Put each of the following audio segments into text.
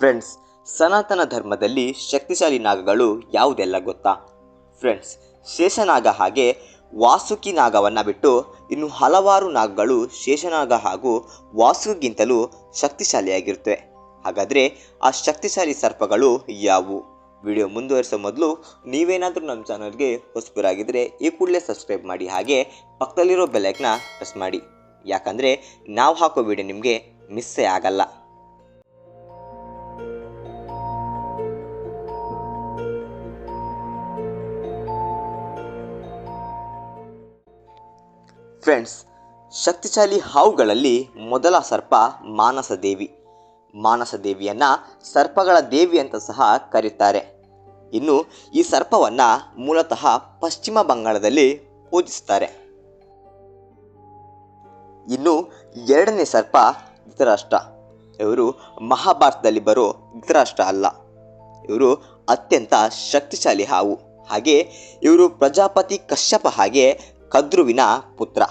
Friends ಸನಾತನ ಧರ್ಮದಲ್ಲಿ ಶಕ್ತಿಶಾಲಿ ನಾಗಗಳು ಯಾವುದೆಲ್ಲ ಗೊತ್ತಾ? ಫ್ರೆಂಡ್ಸ್ ಶೇಷನಾಗ ಹಾಗೆ ವಾಸುಕಿ ನಾಗವನ್ನು ಬಿಟ್ಟು ಇನ್ನು ಹಲವಾರು ನಾಗಗಳು ಶೇಷನಾಗ ಹಾಗೂ ವಾಸುಗಿಂತಲೂ ಶಕ್ತಿಶಾಲಿಯಾಗಿರುತ್ತವೆ. ಹಾಗಾದರೆ ಆ ಶಕ್ತಿಶಾಲಿ ಸರ್ಪಗಳು ಯಾವುವು? ವಿಡಿಯೋ ಮುಂದುವರಿಸೋ ಮೊದಲು ನೀವೇನಾದರೂ ನಮ್ಮ ಚಾನಲ್ಗೆ ಹೊಸಬರಾಗಿದ್ದರೆ ಈ ಕೂಡಲೇ ಸಬ್ಸ್ಕ್ರೈಬ್ ಮಾಡಿ ಹಾಗೆ ಪಕ್ಕದಲ್ಲಿರೋ ಬೆಲ್ಲೈಕ್ನ ಪ್ರೆಸ್ ಮಾಡಿ. ಯಾಕಂದರೆ ನಾವು ಹಾಕೋ ವಿಡಿಯೋ ನಿಮಗೆ ಮಿಸ್ಸೇ ಆಗಲ್ಲ. ಫ್ರೆಂಡ್ಸ್ ಶಕ್ತಿಶಾಲಿ ಹಾವುಗಳಲ್ಲಿ ಮೊದಲ ಸರ್ಪ ಮಾನಸ ದೇವಿ. ಮಾನಸ ದೇವಿಯನ್ನ ಸರ್ಪಗಳ ದೇವಿ ಅಂತ ಸಹ ಕರೀತಾರೆ. ಇನ್ನು ಈ ಸರ್ಪವನ್ನು ಮೂಲತಃ ಪಶ್ಚಿಮ ಬಂಗಾಳದಲ್ಲಿ ಪೂಜಿಸ್ತಾರೆ. ಇನ್ನು ಎರಡನೇ ಸರ್ಪ ಧೃತರಾಷ್ಟ್ರ. ಇವರು ಮಹಾಭಾರತದಲ್ಲಿ ಬರೋ ಧೃತರಾಷ್ಟ್ರ ಅಲ್ಲ. ಇವರು ಅತ್ಯಂತ ಶಕ್ತಿಶಾಲಿ ಹಾವು. ಹಾಗೆ ಇವರು ಪ್ರಜಾಪತಿ ಕಶ್ಯಪ ಹಾಗೆ ಕದ್ರುವಿನ ಪುತ್ರ.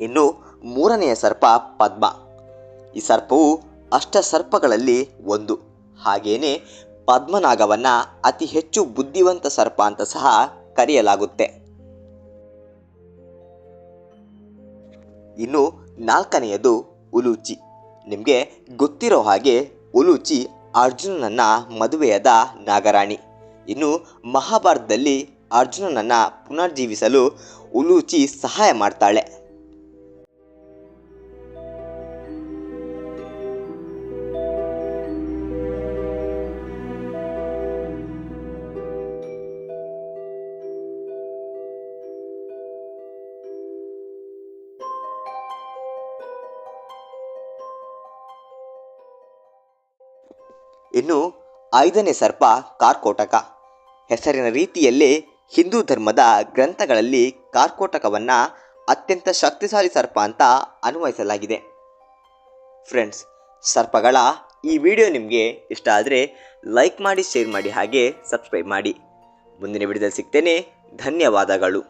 ಇನ್ನು ಮೂರನೆಯ ಸರ್ಪ ಪದ್ಮ. ಈ ಸರ್ಪವು ಅಷ್ಟ ಸರ್ಪಗಳಲ್ಲಿ ಒಂದು. ಹಾಗೇನೆ ಪದ್ಮನಾಗವನ್ನ ಅತಿ ಹೆಚ್ಚು ಬುದ್ಧಿವಂತ ಸರ್ಪ ಅಂತ ಸಹ ಕರೆಯಲಾಗುತ್ತೆ. ಇನ್ನು ನಾಲ್ಕನೆಯದು ಉಲೂಚಿ. ನಿಮಗೆ ಗೊತ್ತಿರೋ ಹಾಗೆ ಉಲೂಚಿ ಅರ್ಜುನನನ್ನ ಮದುವೆಯಾದ ನಾಗರಾಣಿ. ಇನ್ನು ಮಹಾಭಾರತದಲ್ಲಿ ಅರ್ಜುನನನ್ನ ಪುನರ್ಜೀವಿಸಲು ಉಲೂಚಿ ಸಹಾಯ ಮಾಡ್ತಾಳೆ. ಇನ್ನು ಐದನೇ ಸರ್ಪ ಕಾರ್ಕೋಟಕ. ಹೆಸರಿನ ರೀತಿಯಲ್ಲೇ ಹಿಂದೂ ಧರ್ಮದ ಗ್ರಂಥಗಳಲ್ಲಿ ಕಾರ್ಕೋಟಕವನ್ನು ಅತ್ಯಂತ ಶಕ್ತಿಶಾಲಿ ಸರ್ಪ ಅಂತ ಅನ್ವಯಿಸಲಾಗಿದೆ. ಫ್ರೆಂಡ್ಸ್, ಸರ್ಪಗಳ ಈ ವಿಡಿಯೋ ನಿಮಗೆ ಇಷ್ಟ ಆದರೆ ಲೈಕ್ ಮಾಡಿ, ಶೇರ್ ಮಾಡಿ ಹಾಗೆ ಸಬ್ಸ್ಕ್ರೈಬ್ ಮಾಡಿ. ಮುಂದಿನ ವಿಡಿಯೋದಲ್ಲಿ ಸಿಗ್ತೇನೆ. ಧನ್ಯವಾದಗಳು.